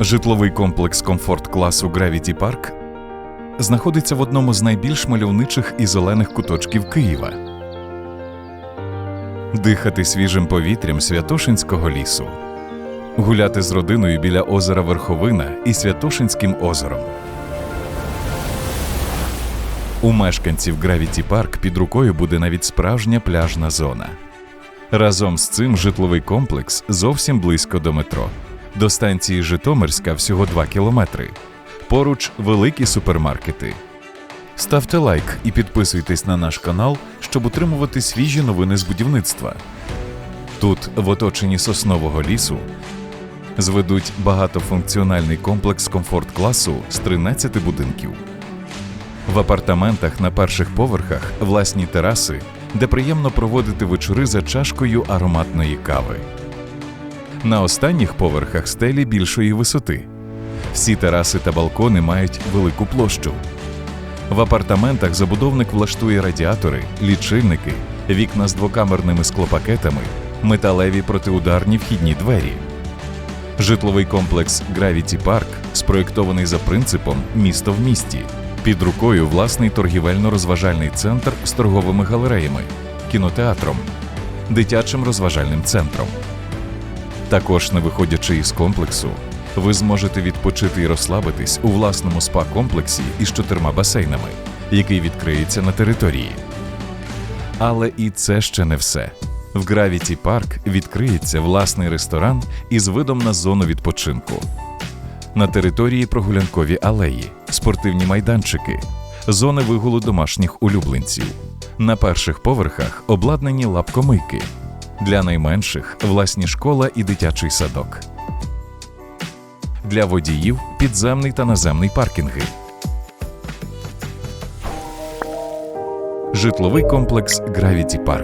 Житловий комплекс комфорт класу Gravity Park знаходиться в одному з найбільш мальовничих і зелених куточків Києва. Дихати свіжим повітрям Святошинського лісу, гуляти з родиною біля озера Верховина і Святошинським озером. У мешканців Gravity Park під рукою буде навіть справжня пляжна зона. Разом з цим житловий комплекс зовсім близько до метро. До станції Житомирська всього 2 кілометри. Поруч великі супермаркети. Ставте лайк і підписуйтесь на наш канал, щоб отримувати свіжі новини з будівництва. Тут, в оточенні соснового лісу, зведуть багатофункціональний комплекс комфорт-класу з 13 будинків. В апартаментах на перших поверхах власні тераси, де приємно проводити вечори за чашкою ароматної кави. На останніх поверхах стелі більшої висоти. Всі тераси та балкони мають велику площу. В апартаментах забудовник влаштує радіатори, лічильники, вікна з двокамерними склопакетами, металеві протиударні вхідні двері. Житловий комплекс Gravity Park спроєктований за принципом місто в місті. Під рукою власний торгівельно-розважальний центр з торговими галереями, кінотеатром, дитячим розважальним центром. Також, не виходячи із комплексу, ви зможете відпочити і розслабитись у власному спа-комплексі із чотирма басейнами, який відкриється на території. Але і це ще не все. В Gravity Park відкриється власний ресторан із видом на зону відпочинку. На території прогулянкові алеї, спортивні майданчики, зони вигулу домашніх улюбленців. На перших поверхах обладнані лапкомийки. Для найменших власні школа і дитячий садок. Для водіїв підземний та наземний паркінги. Житловий комплекс Гравіті Park.